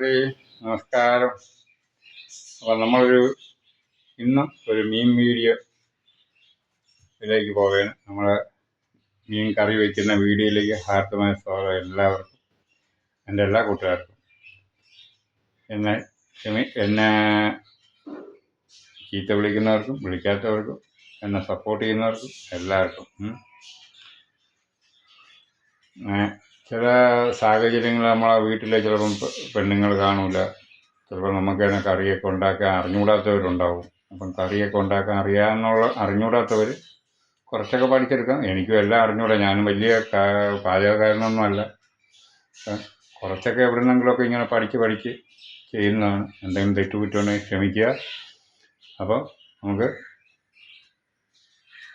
നമസ്കാരം. അപ്പം നമ്മളൊരു ഇന്നും ഒരു മീൻ വീഡിയോ ഇതിലേക്ക് പോവുകയാണ് നമ്മൾ മീൻ കറി വയ്ക്കുന്ന വീഡിയോയിലേക്ക് ഹാർട്ടുമായ സ്വാഗതം എല്ലാവർക്കും. എന്റെ എല്ലാ കൂട്ടുകാർക്കും. എന്നെ ക്ഷമി എന്നെ ചീത്ത വിളിക്കുന്നവർക്കും വിളിക്കാത്തവർക്കും എന്നെ സപ്പോർട്ട് ചെയ്യുന്നവർക്കും എല്ലാവർക്കും ചില സാഹചര്യങ്ങൾ നമ്മളെ വീട്ടിലെ ചിലപ്പം പെണ്ണുങ്ങൾ കാണൂല. ചിലപ്പോൾ നമുക്ക് തന്നെ കറിയൊക്കെ ഉണ്ടാക്കാൻ അറിഞ്ഞുകൂടാത്തവരുണ്ടാവും അപ്പം കറിയൊക്കെ ഉണ്ടാക്കാൻ അറിയാമെന്നുള്ള അറിഞ്ഞുകൂടാത്തവർ കുറച്ചൊക്കെ പഠിച്ചെടുക്കാം. എനിക്കും എല്ലാം അറിഞ്ഞൂടാ. ഞാനും വലിയ കാ- പാചകക്കാരനൊന്നും അല്ല കുറച്ചൊക്കെ എവിടെ നിന്നെങ്കിലുമൊക്കെ ഇങ്ങനെ പഠിച്ച് പഠിച്ച് ചെയ്യുന്നതാണ്. എന്തെങ്കിലും തെറ്റുകുറ്റുണ്ടെങ്കിൽ ക്ഷമിക്കുക. അപ്പോൾ നമുക്ക്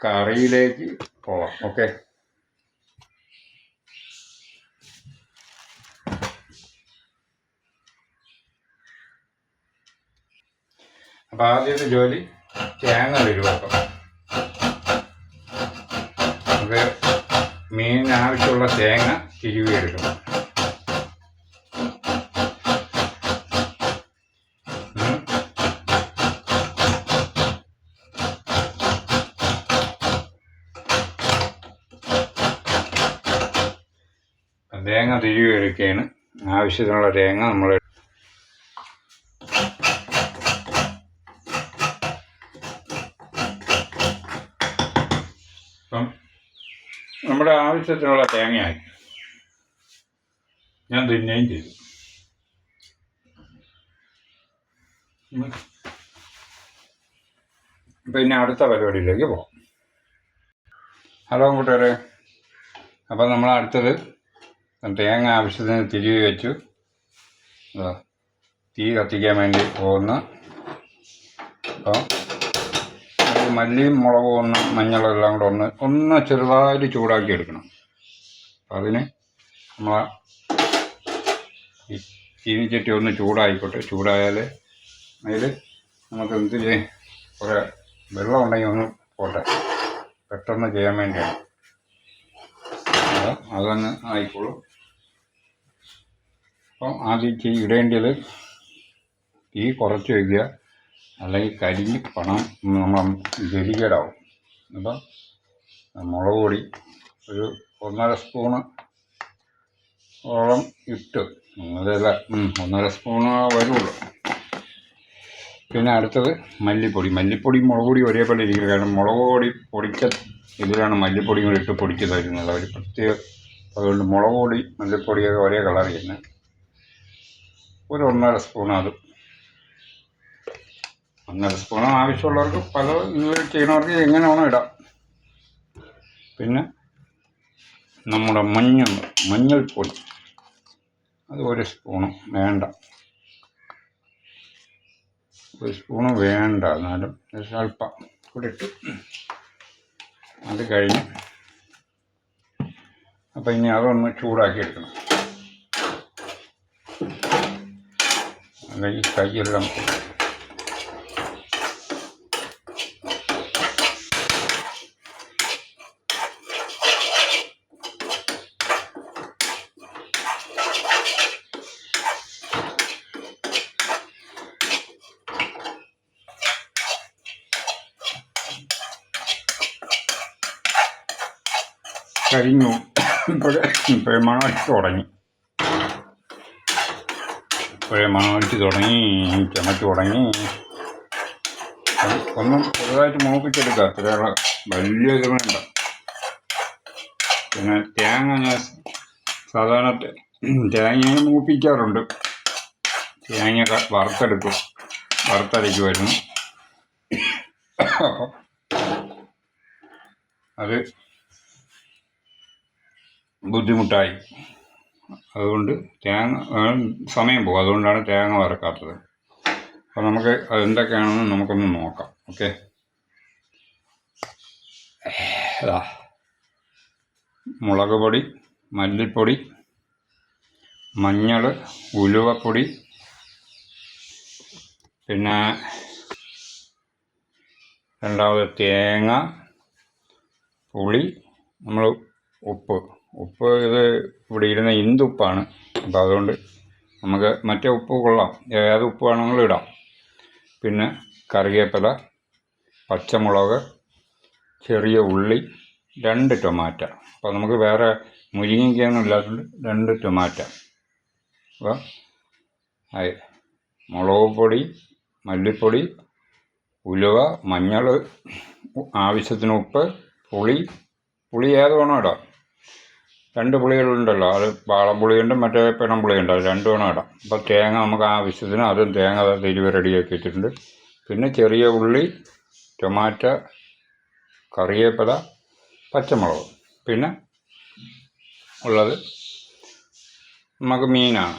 കറിയിലേക്ക് പോവാം. ഓക്കെ? അപ്പം ആദ്യത്തെ ജോലി തേങ്ങ വരുവാക്കാം നമുക്ക് മീനിന് ആവശ്യമുള്ള തേങ്ങ തിരുവി എടുക്കണം ഉം. അപ്പം തേങ്ങ തിരികെ എടുക്കുകയാണ് ആവശ്യത്തിനുള്ള തേങ്ങ നമ്മൾ അപ്പം നമ്മുടെ ആവശ്യത്തിനുള്ള തേങ്ങയായി. ഞാൻ തിന്നുകയും ചെയ്തു. പിന്നെ അടുത്ത പരിപാടിയിലേക്ക് പോകാം. ഹലോ കൂട്ടുകാരെ. അപ്പം നമ്മൾ അടുത്തത് തേങ്ങ ആവശ്യത്തിന് തിരികെ വെച്ചു. തീ കത്തിക്കാൻ വേണ്ടി പോകുന്ന. അപ്പോൾ അത് മല്ലിയും മുളകും ഒന്ന് മഞ്ഞളും എല്ലാം കൂടെ ഒന്ന് ഒന്ന് ചെറുതായിട്ട് ചൂടാക്കി എടുക്കണം. അതിന് നമ്മൾ ഈ ചീനിച്ചട്ടി ഒന്ന് ചൂടായിക്കോട്ടെ. ചൂടായാൽ അതിൽ നമുക്ക് എന്ത് ചെയ്യും കുറേ വെള്ളം ഉണ്ടെങ്കിൽ ഒന്ന് പോട്ടെ. പെട്ടെന്ന് ചെയ്യാൻ വേണ്ടിയാണ്. അതങ്ങ് ആയിക്കോളും. അപ്പം ആദ്യം ചെയ് ഇടേണ്ടത് തീ കുറച്ച് വയ്ക്കുക അല്ലെങ്കിൽ കരിഞ്ഞ് പണം നമ്മൾ ഗതികേടാവും അപ്പം മുളക് പൊടി ഒരു ഒന്നര സ്പൂണ് ഓളം ഇട്ട് ഉം, ഒന്നര സ്പൂണ് വരുള്ളൂ. പിന്നെ അടുത്തത് മല്ലിപ്പൊടി. മല്ലിപ്പൊടി മുളക് പൊടി ഒരേപോലെ ഇരിക്കുക കാരണം മുളക് പൊടി പൊടിച്ച ഇതിലാണ് മല്ലിപ്പൊടി കൂടി ഇട്ട് പൊടിച്ച് തരുന്നത്. അവർ പ്രത്യേക അതുകൊണ്ട് മുളക് പൊടി മല്ലിപ്പൊടിയൊക്കെ ഒരേ കളർ ചെയ്യുന്നത്. ഒരു ഒന്നര സ്പൂൺ അത് ഒന്നര സ്പൂൺ ആവശ്യമുള്ളവർക്ക് പല ചെയ്യണവർക്ക് എങ്ങനെ വേണം ഇടാം. പിന്നെ നമ്മുടെ മഞ്ഞൾ മഞ്ഞൾപ്പൊടി അത് ഒരു സ്പൂണ് വേണ്ട. ഒരു സ്പൂണ് വേണ്ട എന്നാലും കൂടിയിട്ട് കൂടെ ഇട്ട് അത് കഴിഞ്ഞ് അപ്പം ഇനി അതൊന്ന് ചൂടാക്കി എടുക്കണം. അല്ലെങ്കിൽ കയ്യെല്ലാം പോകും കരിഞ്ഞു ഇപ്പോഴേ ഇപ്പോഴേ മണമടിച്ച് തുടങ്ങി. ഇപ്പോഴേ മണമടിച്ച് തുടങ്ങി ചുമച്ച് തുടങ്ങി. ഒന്നും ചെറുതായിട്ട് മൂപ്പിച്ചെടുക്കുക അത്രയുള്ള വലിയ ഇതുണ്ട് പിന്നെ തേങ്ങ ഞാൻ സാധാരണ തേങ്ങ മൂപ്പിക്കാറുണ്ട്. തേങ്ങ വറുത്തെടുക്കും. വറുത്തരയ്ക്കുമായിരുന്നു. അത് ബുദ്ധിമുട്ടായി. അതുകൊണ്ട് തേങ്ങ സമയം പോകും. അതുകൊണ്ടാണ് തേങ്ങ വറക്കാത്തത്. അപ്പോൾ നമുക്ക് അതെന്തൊക്കെയാണെന്ന് നമുക്കൊന്ന് നോക്കാം. ഓക്കെ? മുളക് പൊടി മല്ലിപ്പൊടി മഞ്ഞൾ ഉലുവപ്പൊടി പിന്നെ രണ്ടാമത് തേങ്ങ പുളി നമ്മൾ ഉപ്പ്. ഉപ്പ് ഇത് ഇവിടെ ഇരുന്ന ഇന്ദുപ്പാണ് അപ്പോൾ അതുകൊണ്ട് നമുക്ക് മറ്റേ ഉപ്പ് കൊള്ളാം. ഏത് ഉപ്പ് വേണമെങ്കിലും ഇടാം. പിന്നെ കറിവേപ്പില പച്ചമുളക് ചെറിയ ഉള്ളി രണ്ട് ടൊമാറ്റ. അപ്പോൾ നമുക്ക് വേറെ മുരിങ്ങയ്ക്കൊന്നും ഇല്ലാത്തതുകൊണ്ട് രണ്ട് ടൊമാറ്റ. അപ്പോൾ ആയി മുളക് പൊടി മല്ലിപ്പൊടി ഉലുവ മഞ്ഞൾ ആവശ്യത്തിന് ഉപ്പ് പുളി. പുളി ഏത് വേണം ഇടാം. രണ്ട് പുളികളുണ്ടല്ലോ. അത് വാളംപുളിയുണ്ട് മറ്റേ പിണംപുളിയുണ്ട് അത് രണ്ട് വേണം ഇടാം അപ്പോൾ തേങ്ങ നമുക്ക് ആവശ്യത്തിന് അതും തേങ്ങ തിരുവ റെഡിയാക്കി വെച്ചിട്ടുണ്ട്. പിന്നെ ചെറിയ ഉള്ളി ടൊമാറ്റോ കറിവേപ്പില പച്ചമുളക്. പിന്നെ ഉള്ളത് നമുക്ക് മീനാണ്.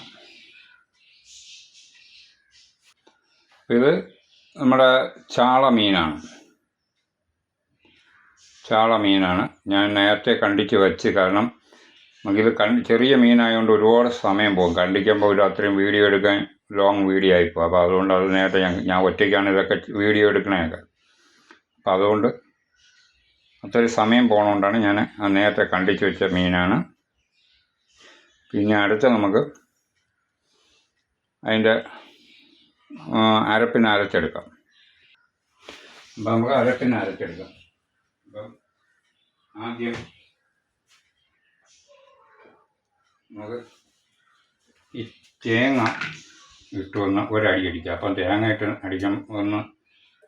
ഇത് നമ്മുടെ ചാള മീനാണ്. ചാള മീനാണ്. ഞാൻ നേരത്തെ കണ്ടിച്ച് വെച്ച് കാരണം നമുക്കിത് കണ്ട് ചെറിയ മീനായതുകൊണ്ട് ഒരുപാട് സമയം പോകും. കണ്ടിക്കുമ്പോൾ ഒരു അത്രയും വീഡിയോ എടുക്കാൻ ലോങ് വീഡിയോ ആയിപ്പോൾ അപ്പോൾ അതുകൊണ്ട് അത് നേരത്തെ ഞാൻ ഞാൻ ഒറ്റയ്ക്കാണ് ഇതൊക്കെ വീഡിയോ എടുക്കണേക്കെ അപ്പോൾ അതുകൊണ്ട് അത്രയും സമയം പോകണോണ്ടാണ് ഞാൻ നേരത്തെ കണ്ടിച്ച് വെച്ച മീനാണ്. പിന്നെ അടുത്ത നമുക്ക് അതിന്റെ അരപ്പിന് അരച്ചെടുക്കാം. അപ്പം നമുക്ക് അരപ്പിന് അരച്ചെടുക്കാം. അപ്പം ആദ്യം നമുക്ക് ഈ തേങ്ങ ഇട്ട് വന്ന് ഒരടി അടിക്കുക. അപ്പം തേങ്ങ ഇട്ട് അടിക്കാൻ ഒന്ന്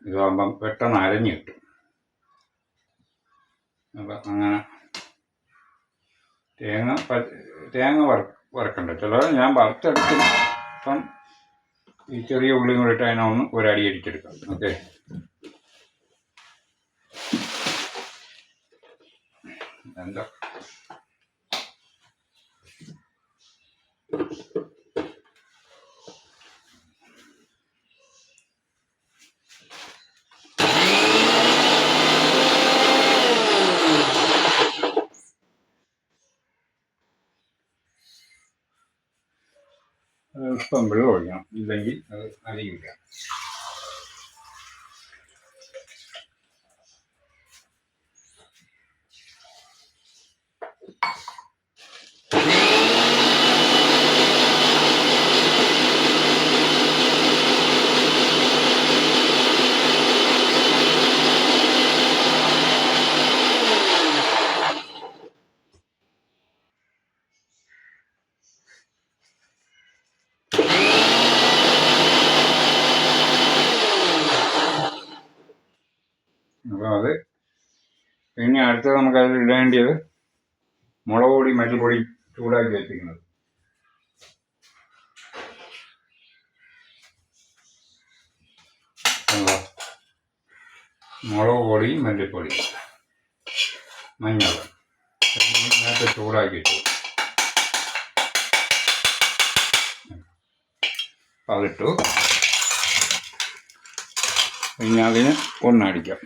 ഇതാകുമ്പം പെട്ടെന്ന് അരഞ്ഞ് കിട്ടും. അപ്പം അങ്ങനെ തേങ്ങ തേങ്ങ വറ വറക്കണ്ട. ചില ഞാൻ വറുത്തെടുക്കും. അപ്പം ഈ ചെറിയ ഉള്ളിയും കൂടി ഇട്ട് അതിനെ ഒന്ന് ഒരടി അടിച്ചെടുക്കാം. ഓക്കെ? എന്താ? ഇപ്പം വെള്ളം ഇല്ലെങ്കിൽ അത് അരിയില്ല അപ്പോൾ അത് പിന്നെ അടുത്തത് നമുക്ക് അതിൽ ഇടേണ്ടത് മുളക് പൊടി മല്ലിപ്പൊടി ചൂടാക്കി വെച്ചിരിക്കുന്നത്? മുളക് പൊടി മല്ലിപ്പൊടി മഞ്ഞൾ. നേരത്തെ ചൂടാക്കി ഇട്ടു അതിട്ടു. പിന്നെ അതിന് ഒന്നടിക്കാം.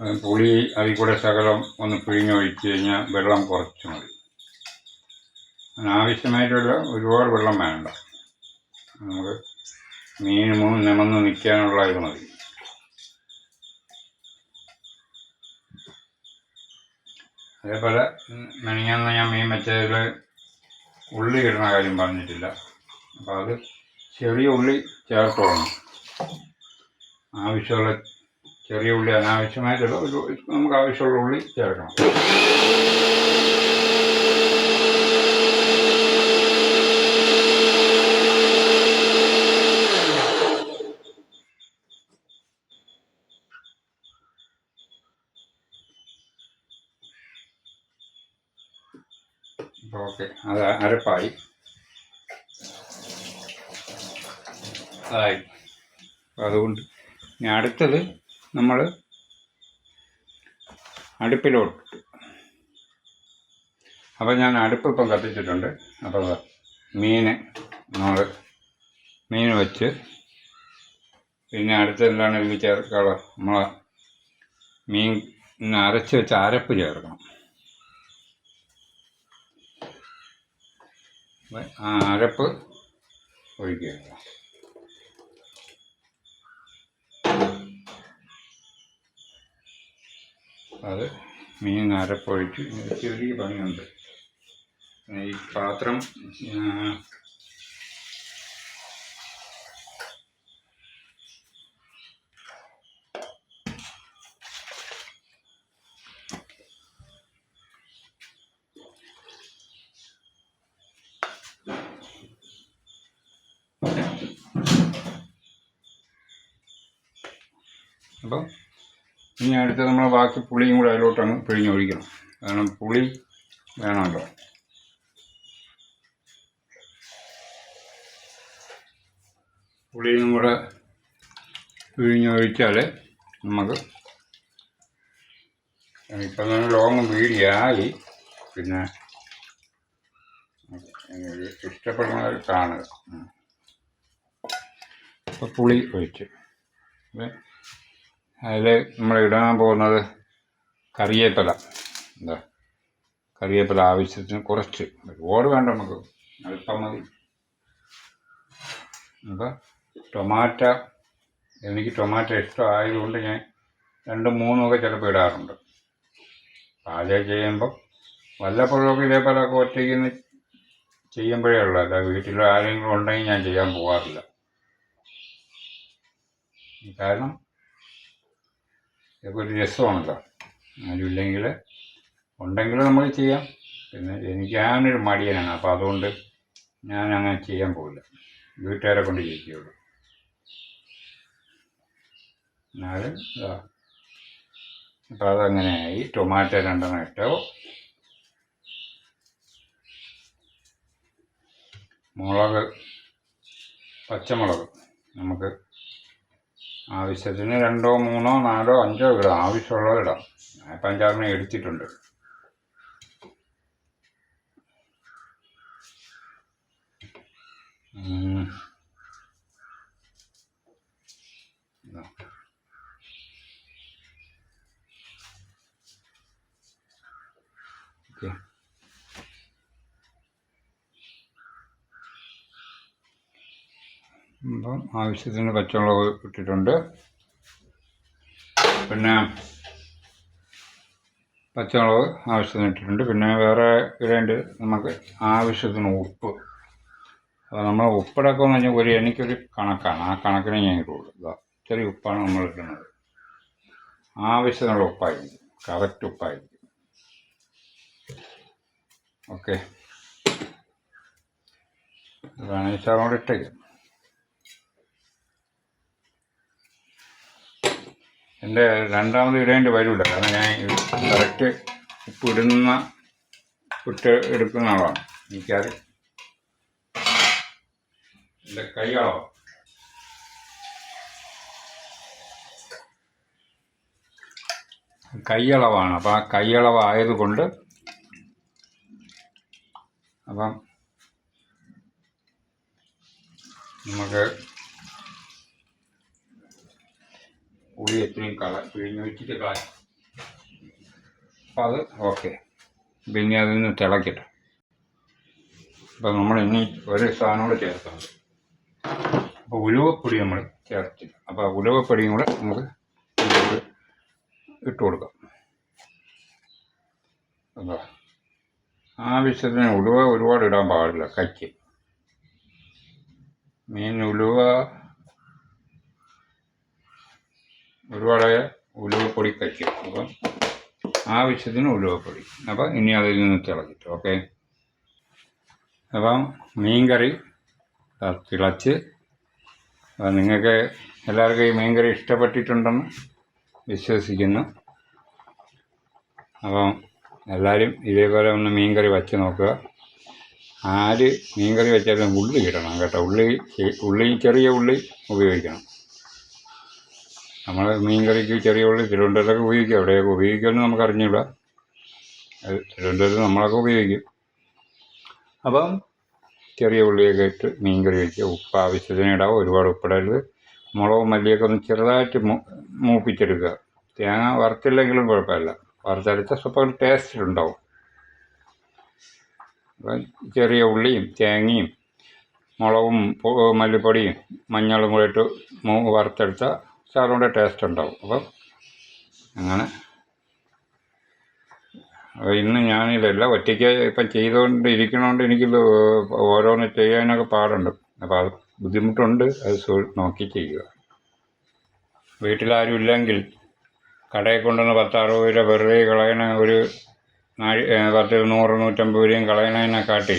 അത് പുളി അതിൽ കൂടെ ശകലം ഒന്ന് പിഴിഞ്ഞൊഴിച്ച് കഴിഞ്ഞാൽ വെള്ളം കുറച്ച് മതി. അതിനാവശ്യമായിട്ടുള്ള ഒരുപാട് വെള്ളം വേണ്ട. നമുക്ക് മീൻ മൂന്ന് നിമന്ന് നിൽക്കാനുള്ള ഇത് മതി. അതേപോലെ മെനിയാന്ന് ഞാൻ മീൻ വെച്ചതിൽ ഉള്ളി ഇടുന്ന കാര്യം പറഞ്ഞിട്ടില്ല. അപ്പോൾ അത് ചെറിയ ഉള്ളി ചേർത്തോളണം ആവശ്യമുള്ള ചെറിയ ഉള്ളി അനാവശ്യമായിട്ടുള്ള ഒരു നമുക്ക് ആവശ്യമുള്ള ഉള്ളി ചേർക്കണം അപ്പോൾ ഓക്കെ. അത് അരപ്പായി. ആയി. അതുകൊണ്ട് ഇനി അടുത്തത് നമ്മൾ അടുപ്പിലോട്ട് അപ്പോൾ ഞാൻ അടുപ്പ് ഇപ്പം കത്തിച്ചിട്ടുണ്ട് അപ്പോൾ മീൻ നമ്മൾ മീൻ വെച്ച് പിന്നെ അടുത്ത എന്താണ് ഇതിൽ ചേർക്കാനുള്ള നമ്മൾ മീൻ അരച്ച് വെച്ച് അരപ്പ് ചേർക്കണം അപ്പൊ ആ അരപ്പ് ഒഴിക്കുക. അത് മീൻ അരപ്പൊഴിച്ച് ചെറിയ പണിയുണ്ട്. ഈ പാത്രം അപ്പം ഇനി അടുത്ത് നമ്മൾ ബാക്കി പുളിയും കൂടെ അതിലോട്ടങ്ങ് പിഴിഞ്ഞൊഴിക്കണം കാരണം പുളി വേണമല്ലോ. പുളിയും കൂടെ പിഴിഞ്ഞൊഴിച്ചാൽ നമുക്ക് ഇപ്പം തന്നെ ലോങ് വീടിയായി പിന്നെ ഇഷ്ടപ്പെടുന്നവർ കാണുക. ഇപ്പം പുളി ഒഴിച്ച്. അതിൽ നമ്മൾ ഇടാൻ പോകുന്നത് കറിവേപ്പില എന്താ? കറിവേപ്പില ആവശ്യത്തിന് കുറച്ച്. ഒരുപാട് വേണ്ട നമുക്ക്. അല്പം മതി. അപ്പം ടൊമാറ്റ എനിക്ക് ടൊമാറ്റോ ഇഷ്ടമായതുകൊണ്ട് ഞാൻ രണ്ട് മൂന്നൊക്കെ ചിലപ്പോൾ ഇടാറുണ്ട്. പാചകം ചെയ്യുമ്പോൾ വല്ലപ്പോഴൊക്കെ ഇതേപോലെയൊക്കെ ഒറ്റയ്ക്ക് ചെയ്യുമ്പോഴേ ഉള്ളൂ. അല്ല വീട്ടിൽ ആരെങ്കിലും ഉണ്ടെങ്കിൽ ഞാൻ ചെയ്യാൻ പോകാറില്ല കാരണം ഇതൊക്കെ ഒരു രസമാണല്ലോ. ആരുമില്ലെങ്കിൽ ഉണ്ടെങ്കിൽ നമ്മൾ ചെയ്യാം. പിന്നെ എനിക്ക് ഞാനൊരു മടിയനാണ്. അപ്പോൾ അതുകൊണ്ട് ഞാൻ അങ്ങനെ ചെയ്യാൻ പോകില്ല വീട്ടുകാരെ കൊണ്ട് ചെയ്യിക്കുകയുള്ളൂ എന്നാലും ഇതാ. അപ്പോൾ അതങ്ങനെയായി ടൊമാറ്റോ രണ്ടെണ്ണം ഇട്ടോ. മുളക് പച്ചമുളക് നമുക്ക് ആവശ്യത്തിന് രണ്ടോ മൂന്നോ നാലോ അഞ്ചോ ഇടാം ആവശ്യമുള്ളത് ഇടാം. ഇപ്പം അഞ്ചാറിനെ എടുത്തിട്ടുണ്ട്. ഓക്കെ. അപ്പം ആവശ്യത്തിന് പച്ചമുളക് ഇട്ടിട്ടുണ്ട്. പിന്നെ പച്ചമുളക് ആവശ്യത്തിന് ഇട്ടിട്ടുണ്ട്. പിന്നെ വേറെ ഇടേണ്ട നമുക്ക് ആവശ്യത്തിന് ഉപ്പ്. അപ്പോൾ നമ്മൾ ഉപ്പിടൊക്കെ എന്ന് പറഞ്ഞാൽ ഒരു എനിക്കൊരു കണക്കാണ്. ആ കണക്കിനെ ഞാൻ ഇടുള്ളൂ. ചെറിയ ഉപ്പാണ് നമ്മൾ ഇടുന്നത്. ആവശ്യത്തിനുള്ള ഉപ്പായിരിക്കും. കറക്റ്റ് ഉപ്പായിരിക്കും. ഓക്കെ. സാറോട് ഇട്ടേക്കാം എന്റെ രണ്ടാമത് ഇടേണ്ടി വരില്ല കാരണം ഞാൻ കറക്റ്റ് ഉപ്പ് ഇടുന്ന ഇട്ട് എടുക്കുന്ന ആളാണ്. എനിക്കത് എന്റെ കൈയളവ് കൈയളവാണ്. അപ്പം ആ കൈയളവ് ആയതുകൊണ്ട് അപ്പം നമുക്ക് പുളി എത്രയും കള പിഴിഞ്ഞ് വെച്ചിട്ട് കളയാം അപ്പം അത് ഓക്കെ പിന്നെ അതിൽ നിന്ന് തിളക്കട്ടെ. അപ്പം നമ്മൾ ഇനി ഒരു സാധനം കൂടെ ചേർക്കണം അപ്പോൾ ഉലുവപ്പൊടി നമ്മൾ ചേർത്തില്ല അപ്പോൾ ഉലുവപ്പൊടിയും കൂടെ നമുക്ക് ഇട്ട് കൊടുക്കാം. എന്താ ആവശ്യത്തിന് ഉലുവ ഒരുപാട് ഇടാൻ പാടില്ല കയ്ക്ക്. മീൻ ഉലുവ ഒരുപാട് ഉലുവപ്പൊടി കഴിക്കും. അപ്പം ആവശ്യത്തിന് ഉലുവപ്പൊടി. അപ്പം ഇനി അതിൽ നിന്ന് തിളച്ചിട്ട് ഓക്കെ? അപ്പം മീൻകറി തിളച്ച്. നിങ്ങൾക്ക് എല്ലാവർക്കും ഈ മീൻകറി ഇഷ്ടപ്പെട്ടിട്ടുണ്ടെന്ന് വിശ്വസിക്കുന്നു. അപ്പം എല്ലാവരും ഇതേപോലെ ഒന്ന് മീൻകറി വച്ച് നോക്കുക. ആര് മീൻകറി വെച്ചാലും ഉള്ളി ഇടണം കേട്ടോ. ഉള്ളി ഉള്ളി ചെറിയ ഉള്ളി ഉപയോഗിക്കണം. നമ്മൾ മീൻകറിക്ക് ചെറിയ ഉള്ളി തിരുവനന്തപുരത്തൊക്കെ ഉപയോഗിക്കും. എവിടെയൊക്കെ ഉപയോഗിക്കുമെന്ന് നമുക്ക് അറിഞ്ഞൂടാ തിരുവനന്തപുരത്ത് നമ്മളൊക്കെ ഉപയോഗിക്കും. അപ്പം ചെറിയ ഉള്ളിയൊക്കെ ഇട്ട് മീൻകറി വയ്ക്കുക ഉപ്പ് ആവശ്യത്തിന് ഇടാവും ഒരുപാട് ഉപ്പിടരുത്. മുളകും മല്ലിയൊക്കെ ഒന്ന് ചെറുതായിട്ട് മൂപ്പിച്ചെടുക്കുക. തേങ്ങ വറുത്തില്ലെങ്കിലും കുഴപ്പമില്ല. വറുത്തരച്ച സ്വപ്പം ടേസ്റ്റ് ഉണ്ടാവും. അപ്പം ചെറിയ ഉള്ളിയും തേങ്ങയും മുളകും മല്ലിപ്പൊടിയും മഞ്ഞളും കൂടെ ഇട്ട് മൂ- വറുത്തെടുത്ത സാറിന്റെ ടേസ്റ്റ് ഉണ്ടാവും. അപ്പം അങ്ങനെ. ഇന്ന് ഞാനിതല്ല ഒറ്റയ്ക്ക് ഇപ്പം ചെയ്തുകൊണ്ട് ഇരിക്കണോണ്ട് എനിക്ക് ഓരോന്ന് ചെയ്യാനൊക്കെ പാടുണ്ട്. അപ്പോൾ അത് ബുദ്ധിമുട്ടുണ്ട്. അത് നോക്കി ചെയ്യുക. വീട്ടിലാരും ഇല്ലെങ്കിൽ കടയിൽ കൊണ്ടുവന്ന് പത്ത് രൂപ വെറുതെ കളയണ ഒരു നാഴി പത്ത് നൂറ് നൂറ്റമ്പത് രൂപയും കളയണതിനെ കാട്ടി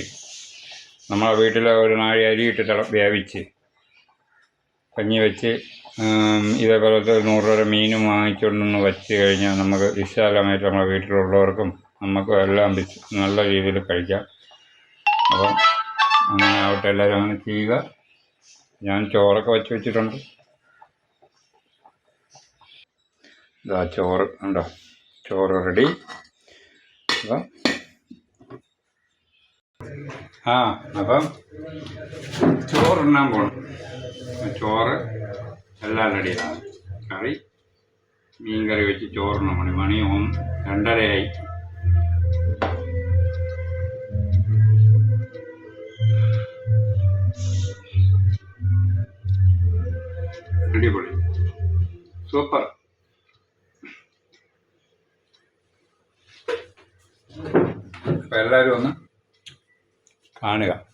നമ്മളെ വീട്ടിലെ ഒരു നാഴി അരിയിട്ട് തിള വേവിച്ച് കഞ്ഞി വെച്ച് ഇതേപോലത്തെ നൂറ് രൂപ മീനും വാങ്ങിച്ചുകൊണ്ടൊന്ന് വെച്ച് കഴിഞ്ഞാൽ നമുക്ക് വിശാലമായിട്ട് നമ്മുടെ വീട്ടിലുള്ളവർക്കും നമുക്കും എല്ലാം നല്ല രീതിയിൽ കഴിക്കാം. അപ്പം അങ്ങനെ ആവട്ടെ എല്ലാവരും അങ്ങനെ ചെയ്യുക. ഞാൻ ചോറൊക്കെ വെച്ച് വെച്ചിട്ടുണ്ട്. ഇതാ ചോറ് ഉണ്ടോ? ചോറ് റെഡി അപ്പം ആ അപ്പം ചോറുണ്ണാൻ പോകണം ചോറ് എല്ലാം റെഡിയാണ് കറി മീൻ കറി വെച്ച് ചോറിന് മണി മണി രണ്ടരയായി. അടിപൊളി. സൂപ്പർ. അപ്പം എല്ലാവരും ഒന്ന് കാണുക.